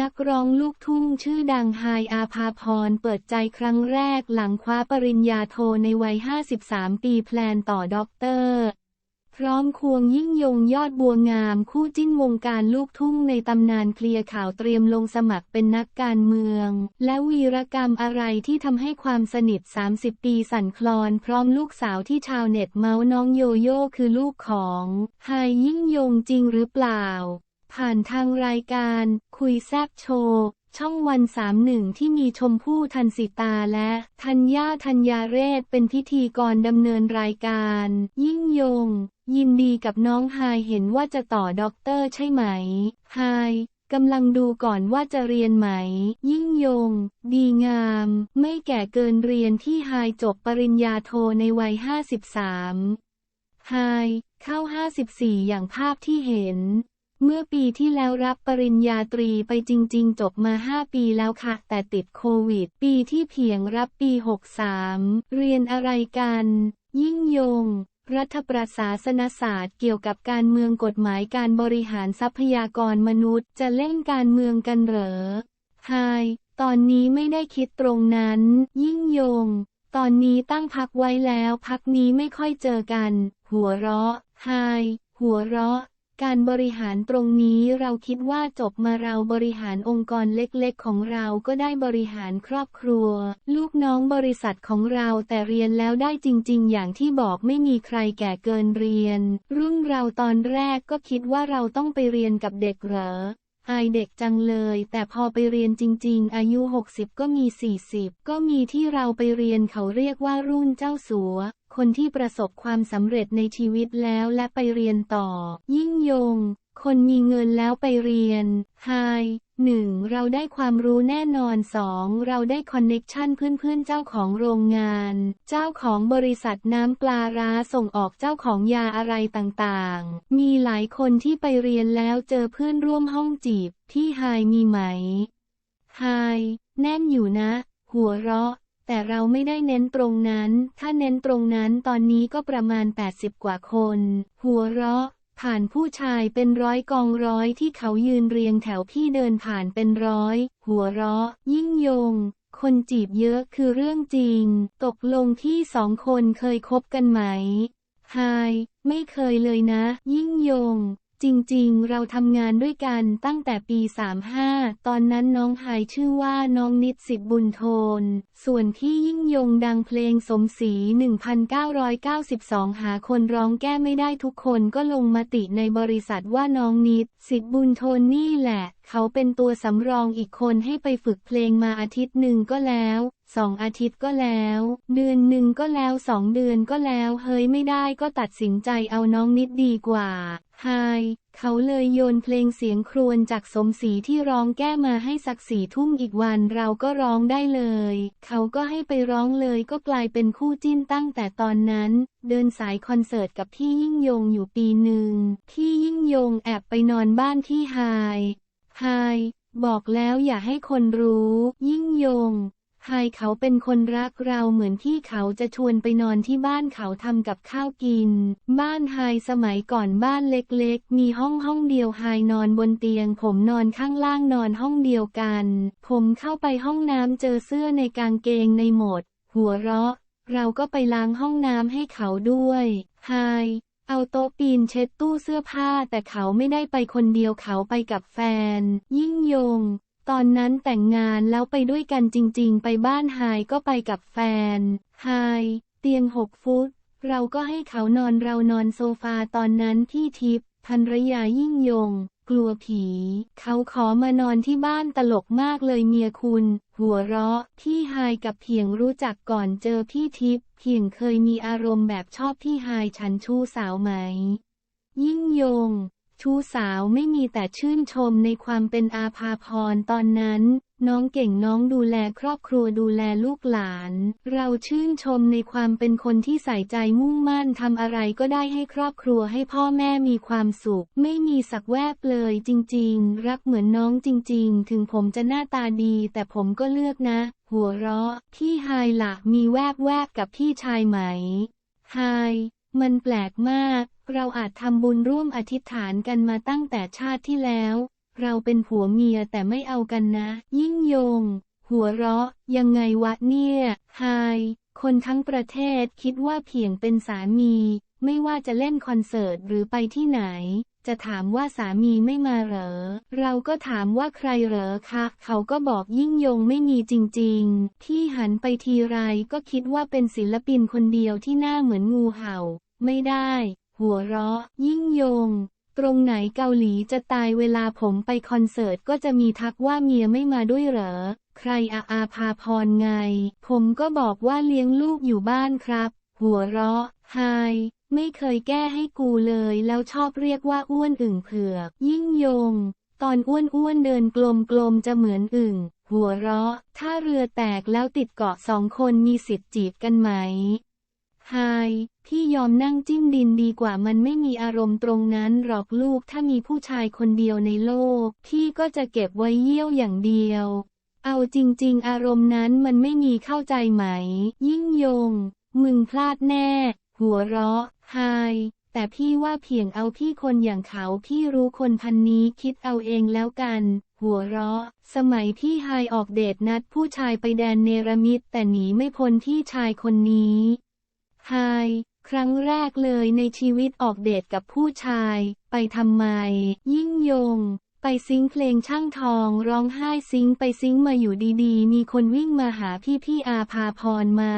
นักร้องลูกทุ่งชื่อดังไฮอาภาพรเปิดใจครั้งแรกหลังคว้าปริญญาโทในวัย 53 ปีแพลนต่อด็อกเตอร์ พร้อมควงยิ่งยงยอดบัวงามคู่จิ้นวงการลูกทุ่งในตำนานเคลียร์ข่าวเตรียมลงสมัครเป็นนักการเมือง และวีรกรรมอะไรที่ทำให้ความสนิท 30 ปีสั่นคลอน พร้อมลูกสาวที่ชาวเน็ตเมาส์น้องโยโย่คือลูกของไฮยิ่งยงจริงหรือเปล่า ผ่านทางรายการ คุยแซบโชว์ ช่องวันสามหนึ่งที่มีชมพู่ทันสิตาและธัญญาธัญญาเรศเป็นพิธีกรดำเนินรายการ ยิ่งยง ยินดีกับน้องไฮายเห็นว่าจะต่อด็อกเตอร์ใช่ไหมไฮายกำลังดูก่อนว่าจะเรียนไหม ยิ่งยง ดีงาม ไม่แก่เกินเรียนที่ไฮายจบปริญญาโทในวัย 53ไฮเข้า 54 อย่างภาพที่เห็น เมื่อปีที่แล้วรับปริญญาตรีไปจริง ๆ จบมา 5 ปีแล้วค่ะ แต่ติดโควิด ปีที่เพียงรับปี 63 เรียนอะไรกัน ยิ่งยง รัฐประศาสนศาสตร์เกี่ยวกับการเมืองกฎหมายการบริหารทรัพยากรมนุษย์ จะเล่นการเมืองกันเหรอไฮตอนนี้ไม่ได้คิดตรงนั้น ยิ่งยง ตอนนี้ตั้งพักไว้แล้ว พักนี้ไม่ค่อยเจอกัน หัวเราะไฮหัวเราะ การบริหารตรงนี้เราคิดว่าจบมาเราบริหารองค์กรเล็กๆ ของเราก็ได้บริหารครอบครัว ลูกน้องบริษัทของเราแต่เรียนแล้วได้จริง ๆ อย่างที่บอกไม่มีใครแก่เกินเรียน รุ่นเราตอนแรกก็คิดว่าเราต้องไปเรียนกับเด็กเหรออายเด็กจังเลย แต่พอไปเรียนจริง ๆ อายุ 60 ก็มี 40 ก็มีที่เราไปเรียนเขาเรียกว่ารุ่นเจ้าสัว คนที่ประสบความสำเร็จในชีวิตแล้วและไปเรียนต่อ ยิ่งยง คนมีเงินแล้วไปเรียนไฮหนึ่งเราได้ความรู้แน่นอนสองเราได้คอนเน็กชันเพื่อนๆเจ้าของโรงงาน เจ้าของบริษัทน้ำปลาร้าส่งออกเจ้าของยาอะไรต่างๆ มีหลายคนที่ไปเรียนแล้วเจอเพื่อนร่วมห้องจีบที่ไฮมีไหมไฮแน่นอยู่นะ หัวเราะ แต่เราไม่ได้เน้นตรงนั้น ถ้าเน้นตรงนั้นตอนนี้ก็ประมาณ 80 กว่าคน หัวเราะ ผ่านผู้ชายเป็นร้อยกองร้อยที่เขายืนเรียงแถวพี่เดินผ่านเป็นร้อย หัวเราะ ยิ่งยง คนจีบเยอะคือเรื่องจริง ตกลงที่สองคนเคยคบกันไหมไฮไม่เคยเลยนะ ยิ่งยง จริงๆ เราทำงานด้วยกันตั้งแต่ปี 35 ตอนนั้นน้องไฮชื่อว่าน้องนิดสิทธิ์บุญโทน ส่วนที่ยิ่งยงดังเพลงสมศรี 1992 หาคนร้องแก้ไม่ได้ทุกคนก็ลงมติในบริษัทว่าน้องนิดสิทธิ์บุญโทนนี่แหละ เขาเป็นตัวสำรองอีกคนให้ไปฝึกเพลงมาอาทิตย์หนึ่งก็แล้วสองอาทิตย์ก็แล้ว เดือนหนึ่งก็แล้วสองเดือนก็แล้ว เฮ้ยไม่ได้ก็ตัดสินใจเอาน้องนิดดีกว่า ไฮเขาเลยโยนเพลงเสียงครวญจากสมศรีที่ร้องแก้มาให้สักสีทุ่มอีกวันเราก็ร้องได้เลย เขาก็ให้ไปร้องเลยก็กลายเป็นคู่จิ้นตั้งแต่ตอนนั้น เดินสายคอนเสิร์ตกับพี่ยิ่งยงอยู่ปีหนึ่งพี่ยิ่งยงแอบไปนอนบ้านที่ไฮไฮบอกแล้วอย่าให้คนรู้ ยิ่งยง ไฮเขาเป็นคนรักเราเหมือนที่เขาจะชวนไปนอนที่บ้านเขาทำกับข้าวกิน บ้านไฮสมัยก่อนบ้านเล็กๆ มีห้องห้องเดียวไฮนอนบนเตียง ผมนอนข้างล่างนอนห้องเดียวกัน ผมเข้าไปห้องน้ำเจอเสื้อในกางเกงในหมด หัวเราะ เราก็ไปล้างห้องน้ำให้เขาด้วยไฮเอาโต๊ะปีนเช็ดตู้เสื้อผ้าแต่เขาไม่ได้ไปคนเดียวเขาไปกับแฟน ยิ่งยง ตอนนั้นแต่งงานแล้วไปด้วยกันจริงๆ ไปบ้านไฮก็ไปกับแฟน ไฮ เตียงหกฟุต เราก็ให้เขานอนเรานอนโซฟาตอนนั้นพี่ทิพย์ภรรยายิ่งยง กลัวผี เขาขอมานอนที่บ้านตลกมากเลยเมียคุณ หัวเราะพี่ไฮกับเพียงรู้จักก่อนเจอพี่ทิพย์เพียงเคยมีอารมณ์แบบชอบพี่ไฮฉันชู้สาวไหม ยิ่งยง ชู้สาวไม่มีแต่ชื่นชมในความเป็นอาภาพรตอนนั้น น้องเก่งน้องดูแลครอบครัวดูแลลูกหลาน เราชื่นชมในความเป็นคนที่ใส่ใจมุ่งมั่นทำอะไรก็ได้ให้ครอบครัวให้พ่อแม่มีความสุข ไม่มีสักแวบเลยจริงๆ รักเหมือนน้องจริงๆ ถึงผมจะหน้าตาดีแต่ผมก็เลือกนะ หัวเราะพี่ไฮล่ะมีแวบแวบกับพี่ชายไหมไฮมันแปลกมาก เราอาจทำบุญร่วมอธิษฐานกันมาตั้งแต่ชาติที่แล้ว เราเป็นผัวเมียแต่ไม่เอากันนะ ยิ่งยง หัวเราะ ยังไงวะเนี่ยไฮคนทั้งประเทศคิดว่าเพียงเป็นสามี ไม่ว่าจะเล่นคอนเสิร์ตหรือไปที่ไหน จะถามว่าสามีไม่มาเหรอ เราก็ถามว่าใครเหรอคะ เขาก็บอกยิ่งยงไม่มีจริงๆ ที่หันไปทีไรก็คิดว่าเป็นศิลปินคนเดียวที่หน้าเหมือนงูเห่า ไม่ได้ หัวเราะ ยิ่งยง ตรงไหนเกาหลีจะตายเวลาผมไปคอนเสิร์ตก็จะมีทักว่าเมียไม่มาด้วยเหรอ ใครอาอาภาพรไง ผมก็บอกว่าเลี้ยงลูกอยู่บ้านครับ หัวเราะไฮไม่เคยแก้ให้กูเลยแล้วชอบเรียกว่าอ้วนอึ่งเผือก ยิ่งยง ตอนอ้วนอ้วนเดินกลมๆจะเหมือนอึ่ง หัวเราะ ถ้าเรือแตกแล้วติดเกาะสองคนมีสิทธิ์จีบกันไหม ไฮพี่ยอมนั่งจิ้มดินดีกว่ามันไม่มีอารมณ์ตรงนั้นหรอกลูกถ้ามีผู้ชายคนเดียวในโลก พี่ก็จะเก็บไว้เยี่ยวอย่างเดียว เอาจริง ๆ อารมณ์นั้นมันไม่มีเข้าใจไหม ยิ่งยง มึงพลาดแน่ หัวเราะไฮแต่พี่ว่าเพียงเอาพี่คนอย่างเขาพี่รู้คนพันนี้คิดเอาเองแล้วกัน หัวเราะ สมัยพี่ไฮออกเดทนัดผู้ชายไปแดนเนรมิตแต่หนีไม่พ้นที่ชายคนนี้ ไฮครั้งแรกเลยในชีวิตออกเดทกับผู้ชาย ไปทำไม ยิ่งยง ไปซิงเพลงช่างทอง ร้องไห้ซิงไปซิงมาอยู่ดีๆ มีคนวิ่งมาหาพี่พี่อาภาพรมา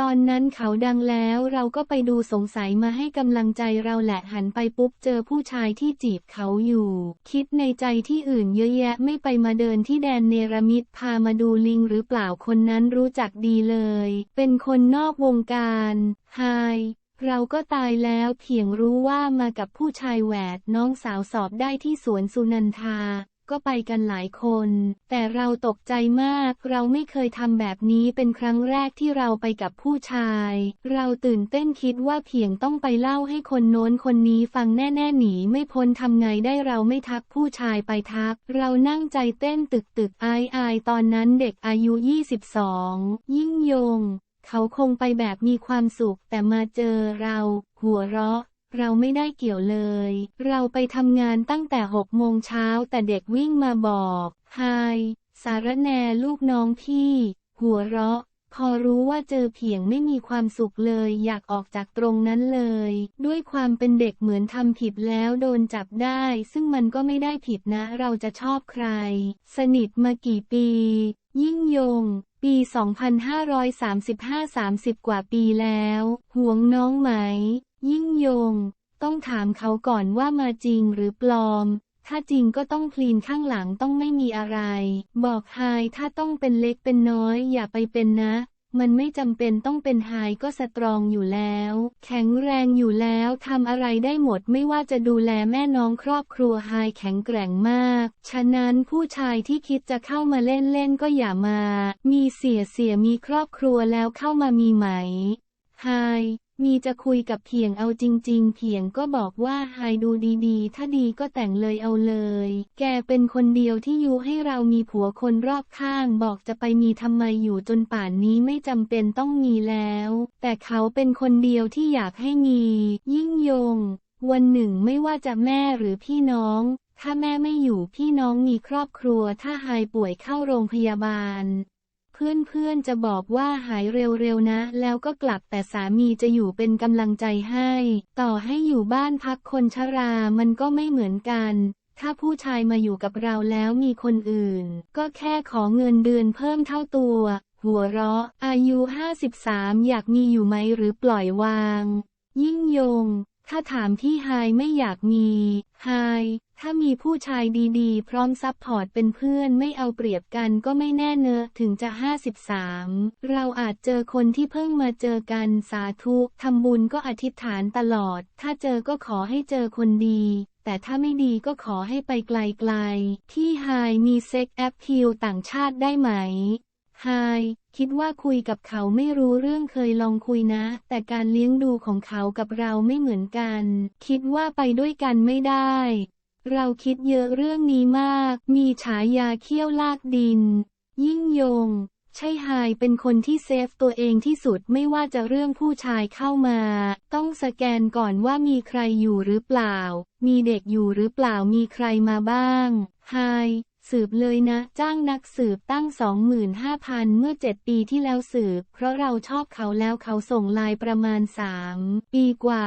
ตอนนั้นเขาดังแล้วเราก็ไปดูสงสัยมาให้กำลังใจเราแหละหันไปปุ๊บเจอผู้ชายที่จีบเขาอยู่ คิดในใจที่อื่นเยอะแยะไม่ไปมาเดินที่แดนเนรมิตพามาดูลิงหรือเปล่าคนนั้นรู้จักดีเลย เป็นคนนอกวงการไฮ เราก็ตายแล้วเพียงรู้ว่ามากับผู้ชายแหวดน้องสาวสอบได้ที่สวนสุนันทา ก็ไปกันหลายคน แต่เราตกใจมาก เราไม่เคยทำแบบนี้เป็นครั้งแรกที่เราไปกับผู้ชาย เราตื่นเต้นคิดว่าเพียงต้องไปเล่าให้คนโน้นคนนี้ฟังแน่ ๆ หนีไม่พ้นทำไงได้เราไม่ทักผู้ชายไปทัก เรานั่งใจเต้นตึกตึกอายอายตอนนั้นเด็กอายุ 22 ยิ่งยง เขาคงไปแบบมีความสุขแต่มาเจอเรา หัวเราะ เราไม่ได้เกี่ยวเลย เราไปทำงานตั้งแต่หกโมงเช้าแต่เด็กวิ่งมาบอกไฮสารแนลูกน้องพี่ หัวเราะ พอรู้ว่าเจอเพียงไม่มีความสุขเลย อยากออกจากตรงนั้นเลย ด้วยความเป็นเด็กเหมือนทำผิดแล้วโดนจับได้ ซึ่งมันก็ไม่ได้ผิดนะ เราจะชอบใคร สนิทมากี่ปี ยิ่งยง ปี 2535-30 กว่าปีแล้ว ห่วงน้องไหม ยิ่งยง ต้องถามเขาก่อนว่ามาจริงหรือปลอม ถ้าจริงก็ต้องคลีนข้างหลังต้องไม่มีอะไร บอกไฮถ้าต้องเป็นเล็กเป็นน้อยอย่าไปเป็นนะ มันไม่จำเป็นต้องเป็นไฮก็สตรองอยู่แล้ว แข็งแรงอยู่แล้วทำอะไรได้หมดไม่ว่าจะดูแลแม่น้องครอบครัวไฮแข็งแกร่งมาก ฉะนั้นผู้ชายที่คิดจะเข้ามาเล่นเล่นๆก็อย่ามา มีเสียเสียมีครอบครัวแล้วเข้ามามีไหมไฮ มีจะคุยกับเพียงเอาจริง ๆเพียงก็บอกว่าไฮดูดีๆ ถ้าดีก็แต่งเลยเอาเลย แกเป็นคนเดียวที่ยุให้เรามีผัวคนรอบข้างบอกจะไปมีทำไมอยู่จนป่านนี้ไม่จำเป็นต้องมีแล้ว แต่เขาเป็นคนเดียวที่อยากให้มี ยิ่งยง วันหนึ่งไม่ว่าจะแม่หรือพี่น้อง ถ้าแม่ไม่อยู่พี่น้องมีครอบครัวถ้าไฮป่วยเข้าโรงพยาบาล เพื่อนๆจะบอกว่าหายเร็วๆนะ แล้วก็กลับแต่สามีจะอยู่เป็นกำลังใจให้ ต่อให้อยู่บ้านพักคนชรามันก็ไม่เหมือนกัน ถ้าผู้ชายมาอยู่กับเราแล้วมีคนอื่น ก็แค่ขอเงินเดือนเพิ่มเท่าตัว หัวเราะ อายุ 53 อยากมีอยู่ไหมหรือปล่อยวาง ยิ่งยง ถ้าถามพี่ไฮไม่อยากมีไฮถ้ามีผู้ชายดีๆ พร้อมซัพพอร์ตเป็นเพื่อนไม่เอาเปรียบกันก็ไม่แน่เนอะถึงจะ 53 เราอาจเจอคนที่เพิ่งมาเจอกันสาธุทำบุญก็อธิษฐานตลอด ถ้าเจอก็ขอให้เจอคนดี แต่ถ้าไม่ดีก็ขอให้ไปไกลๆ ที่ไฮมีเซ็กแอปพิลต่างชาติได้ไหม ไฮคิดว่าคุยกับเขาไม่รู้เรื่องเคยลองคุยนะ แต่การเลี้ยงดูของเขากับเราไม่เหมือนกัน คิดว่าไปด้วยกันไม่ได้ เราคิดเยอะเรื่องนี้มาก มีฉายาเขี้ยวลากดิน ยิ่งยง ใช่ไฮเป็นคนที่เซฟตัวเองที่สุดไม่ว่าจะเรื่องผู้ชายเข้ามา ต้องสแกนก่อนว่ามีใครอยู่หรือเปล่า มีเด็กอยู่หรือเปล่ามีใครมาบ้างไฮ สืบเลยนะ จ้างนักสืบตั้ง 25,000 เมื่อ 7 ปีที่แล้วสืบ เพราะเราชอบเขาแล้วเขาส่งไลน์ประมาณ 3 ปีกว่า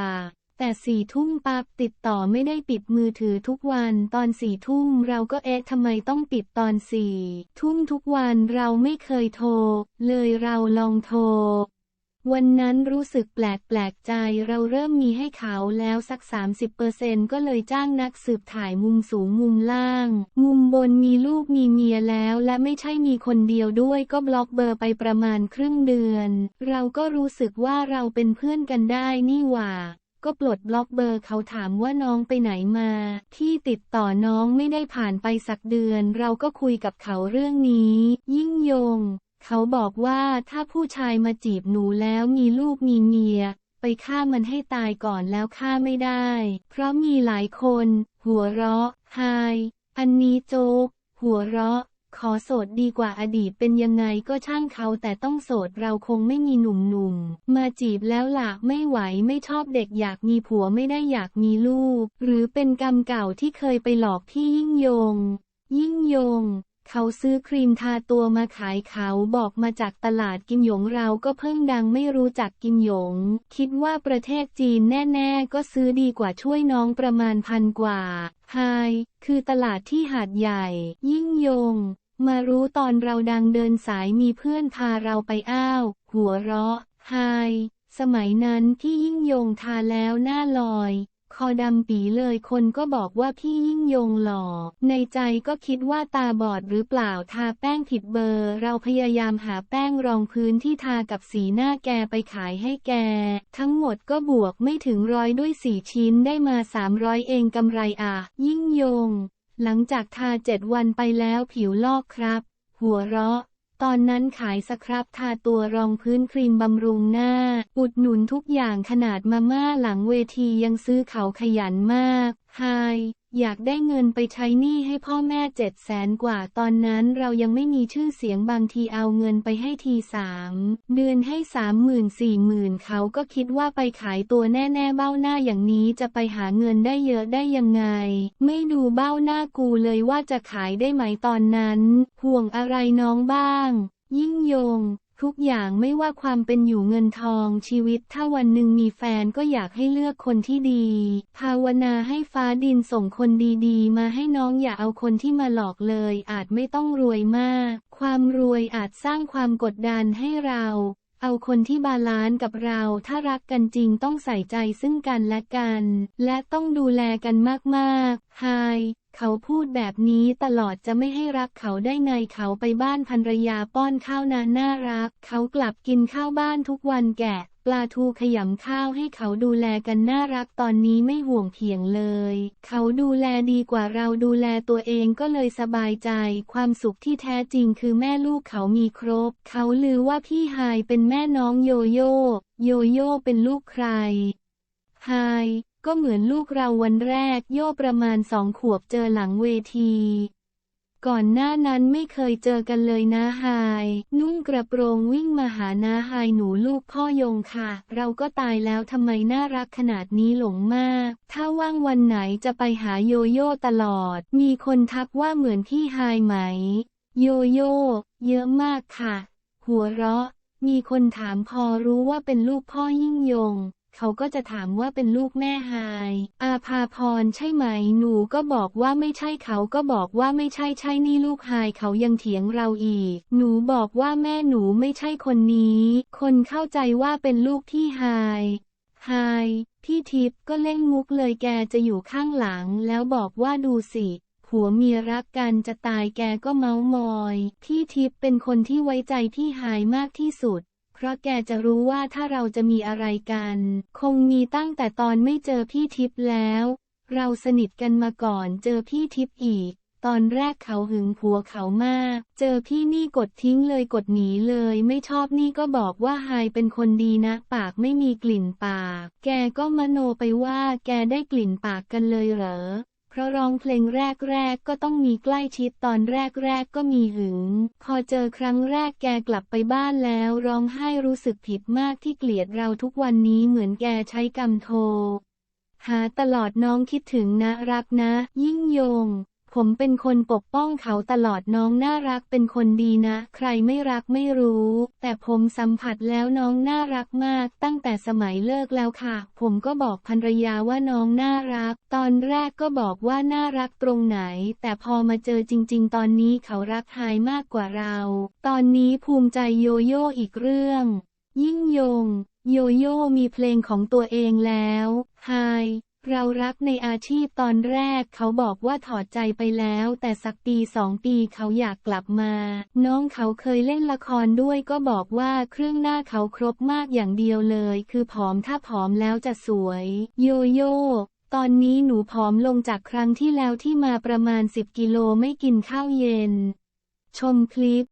แต่สี่ทุ่มปั๊บติดต่อไม่ได้ปิดมือถือทุกวันตอนสี่ทุ่มเราก็เอ๊ะทำไมต้องปิดตอนสี่ทุ่มทุกวันเราไม่เคยโทร เลยเราลองโทร วันนั้นรู้สึกแปลกแปลกใจเราเริ่มมีให้เขาแล้วสัก 30%ก็เลยจ้างนักสืบถ่ายมุมสูงมุมล่าง มุมบนมีลูกมีเมียแล้วและไม่ใช่มีคนเดียวด้วยก็บล็อกเบอร์ไปประมาณครึ่งเดือน เราก็รู้สึกว่าเราเป็นเพื่อนกันได้นี่หว่าก็ปลดบล็อกเบอร์เขาถามว่าน้องไปไหนมา ที่ติดต่อน้องไม่ได้ผ่านไปสักเดือน เราก็คุยกับเขาเรื่องนี้ ยิ่งยง เขาบอกว่าถ้าผู้ชายมาจีบหนูแล้วมีลูกมีเมีย ไปฆ่ามันให้ตายก่อนแล้วฆ่าไม่ได้ เพราะมีหลายคน หัวเราะไฮอันนี้โจ๊กหัวเราะ ขอโสดดีกว่าอดีตเป็นยังไงก็ช่างเขาแต่ต้องโสดเราคงไม่มีหนุ่มๆ มาจีบแล้วล่ะไม่ไหวไม่ชอบเด็กอยากมีผัวไม่ได้อยากมีลูก หรือเป็นกรรมเก่าที่เคยไปหลอกพี่ยิ่งยง ยิ่งยง เขาซื้อครีมทาตัวมาขายเขาบอกมาจากตลาดกิมหยงเราก็เพิ่งดังไม่รู้จักกิมหยง คิดว่าประเทศจีนแน่ๆ ก็ซื้อดีกว่าช่วยน้องประมาณพันกว่าไฮคือตลาดที่หาดใหญ่ ยิ่งยง มารู้ตอนเราดังเดินสายมีเพื่อนพาเราไปอ้าว หัวเราะไฮสมัยนั้นพี่ยิ่งยงทาแล้วหน้าลอย คอดำปีเลยคนก็บอกว่าพี่ยิ่งยงหล่อ ในใจก็คิดว่าตาบอดหรือเปล่าทาแป้งผิดเบอร์ เราพยายามหาแป้งรองพื้นที่ทากับสีหน้าแกไปขายให้แก ทั้งหมดก็บวกไม่ถึงร้อยด้วยสี่ชิ้นได้มา300เองกำไรอะ ยิ่งยง หลังจากทาเจ็ดวันไปแล้วผิวลอกครับ หัวเราะ ตอนนั้นขายสครับทาตัวรองพื้นครีมบำรุงหน้า อุดหนุนทุกอย่างขนาดมาม่าหลังเวทียังซื้อเขาขยันมากไฮ อยากได้เงินไปใช้หนี้ให้พ่อแม่เจ็ดแสนกว่าตอนนั้นเรายังไม่มีชื่อเสียงบางทีเอาเงินไปให้ทีสามเดือนให้สามหมื่นสี่หมื่นเขาก็คิดว่าไปขายตัวแน่ๆเบ้าหน้าอย่างนี้จะไปหาเงินได้เยอะได้ยังไง ไม่ดูเบ้าหน้ากูเลยว่าจะขายได้ไหมตอนนั้น ห่วงอะไรน้องบ้าง ยิ่งยง ทุกอย่างไม่ว่าความเป็นอยู่เงินทองชีวิตถ้าวันหนึ่งมีแฟนก็อยากให้เลือกคนที่ดี ภาวนาให้ฟ้าดินส่งคนดีๆ มาให้น้องอย่าเอาคนที่มาหลอกเลย อาจไม่ต้องรวยมาก ความรวยอาจสร้างความกดดันให้เรา เอาคนที่บาลานซ์กับเรา ถ้ารักกันจริงต้องใส่ใจซึ่งกันและกัน และต้องดูแลกันมากๆไฮ เขาพูดแบบนี้ตลอดจะไม่ให้รักเขาได้ไงเขาไปบ้านภรรยาป้อนข้าวนานน่ารัก เขากลับกินข้าวบ้านทุกวันแกะ ปลาทูขยำข้าวให้เขาดูแลกันน่ารักตอนนี้ไม่ห่วงเพียงเลย เขาดูแลดีกว่าเราดูแลตัวเองก็เลยสบายใจ ความสุขที่แท้จริงคือแม่ลูกเขามีครบ เขาลือว่าพี่ไฮเป็นแม่น้องโยโย่โยโย่เป็นลูกใครไฮ ก็เหมือนลูกเราวันแรกโย่ประมาณสองขวบเจอหลังเวที ก่อนหน้านั้นไม่เคยเจอกันเลยนะไฮายนุ่งกระโปรงวิ่งมาหานาไฮายหนูลูกพ่อยงค่ะ เราก็ตายแล้วทำไมน่ารักขนาดนี้หลงมาก ถ้าว่างวันไหนจะไปหาโยโย่ตลอด มีคนทักว่าเหมือนพี่ไฮายไหม โยโย่เยอะมากค่ะ หัวเราะ มีคนถามพอรู้ว่าเป็นลูกพ่อยิ่งยง เขาก็จะถามว่าเป็นลูกแม่ไฮอาภาพรใช่ไหม หนูก็บอกว่าไม่ใช่เขาก็บอกว่าไม่ใช่ใช่นี่ลูกไฮเขายังเถียงเราอีก หนูบอกว่าแม่หนูไม่ใช่คนนี้ คนเข้าใจว่าเป็นลูกพี่ไฮไฮายพี่ทิพย์ก็เล่นมุกเลยแกจะอยู่ข้างหลังแล้วบอกว่าดูสิผัวเมียรักกันจะตายแกก็เมาส์มอย พี่ทิพย์เป็นคนที่ไว้ใจพี่หายมากที่สุด ราะแกจะรู้ว่าถ้าเราจะมีอะไรกัน คงมีตั้งแต่ตอนไม่เจอพี่ทิพย์แล้ว เราสนิทกันมาก่อนเจอพี่ทิพย์อีก ตอนแรกเขาหึงผัวเขามาก เจอพี่นี่กดทิ้งเลยกดหนีเลย ไม่ชอบนี่ก็บอกว่าไฮเป็นคนดีนะ ปากไม่มีกลิ่นปาก แกก็มโนไปว่าแกได้กลิ่นปากกันเลยเหรอ เพราะร้องเพลงแรกๆก็ต้องมีใกล้ชิดตอนแรกๆก็มีหึง พอเจอครั้งแรกแกกลับไปบ้านแล้วร้องไห้รู้สึกผิดมากที่เกลียดเราทุกวันนี้เหมือนแกใช้กรรมโทหาตลอดน้องคิดถึงนะรักนะ ยิ่งยง ผมเป็นคนปกป้องเขาตลอดน้องน่ารักเป็นคนดีนะ ใครไม่รักไม่รู้ แต่ผมสัมผัสแล้วน้องน่ารักมาก ตั้งแต่สมัยเลิกแล้วค่ะ ผมก็บอกภรรยาว่าน้องน่ารัก ตอนแรกก็บอกว่าน่ารักตรงไหน แต่พอมาเจอจริง ๆ ตอนนี้เขารักไฮมากกว่าเรา ตอนนี้ภูมิใจโยโย่อีกเรื่อง ยิ่งยง โยโย่มีเพลงของตัวเองแล้วไฮ เรารักในอาชีพตอนแรกเขาบอกว่าถอดใจไปแล้ว แต่สักปีสองปีเขาอยากกลับมา น้องเขาเคยเล่นละครด้วยก็บอกว่าเครื่องหน้าเขาครบมากอย่างเดียวเลย คือผอมถ้าผอมแล้วจะสวย โยโย่ตอนนี้หนูผอมลงจากครั้งที่แล้วที่มาประมาณ 10 กิโลไม่กินข้าวเย็น ชมคลิป